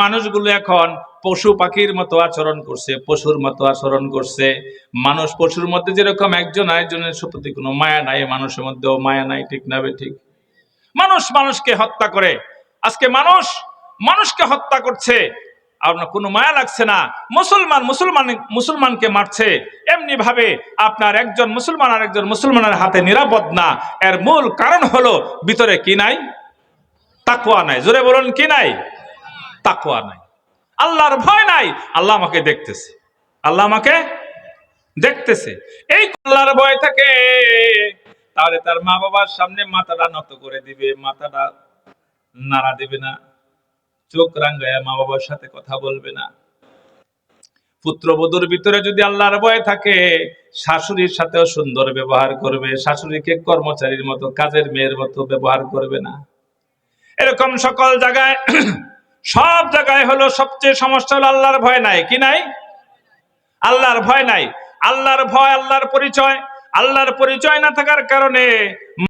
মানুষগুলো এখন পশু পাখির মতো আচরণ করছে, পশুর মতো আচরণ করছে। মানুষ পশুর মধ্যে যেরকম একজন আরেকজনের প্রতি কোনো মায়া নাই মানুষের মধ্যেও, মায়া নাই, ঠিক নাবে ঠিক? মানুষ মানুষকে হত্যা করে। আজকে মানুষ মানুষকে হত্যা করছে। আপনার কোনো মায়া লাগছে না। মুসলমান মুসলমান, মুসলমানকে মারছে। এমনি ভাবে আপনার একজন মুসলমান আর একজন মুসলমানের হাতে নিরাপদ না। এর মূল কারণ হলো ভিতরে কি নাই? তাকুয়া নাই। জোরে বলুন, কি নাই? তাকুয়া নাই। আল্লাহর ভয় নাই, আল্লাহ আমাকে দেখতেছে। আল্লাহ আমাকে দেখতেছে। এই আল্লাহর ভয় থাকে তাহলে তার মা বাবার সামনে মাথাটা নত করে দিবে, মাথাটা নাড়া দিবে না, চোখ রাঙ্গায় মা বাবার সাথে কথা বলবে না। পুত্রবধূর ভিতরে যদি আল্লাহর ভয় থাকে, শাশুড়ির সাথেও সুন্দর ব্যবহার করবে, শাশুড়িকে কর্মচারীর মতো, কাজের মেয়ের মতো ব্যবহার করবে না। এরকম সকল জায়গায় সব জায়গায় হলো সবচেয়ে সমস্যা হলো আল্লাহর ভয় নাই। কি নাই? আল্লাহর ভয় নাই। আল্লাহর ভয়, আল্লাহর পরিচয়। আল্লাহর পরিচয় না থাকার কারণে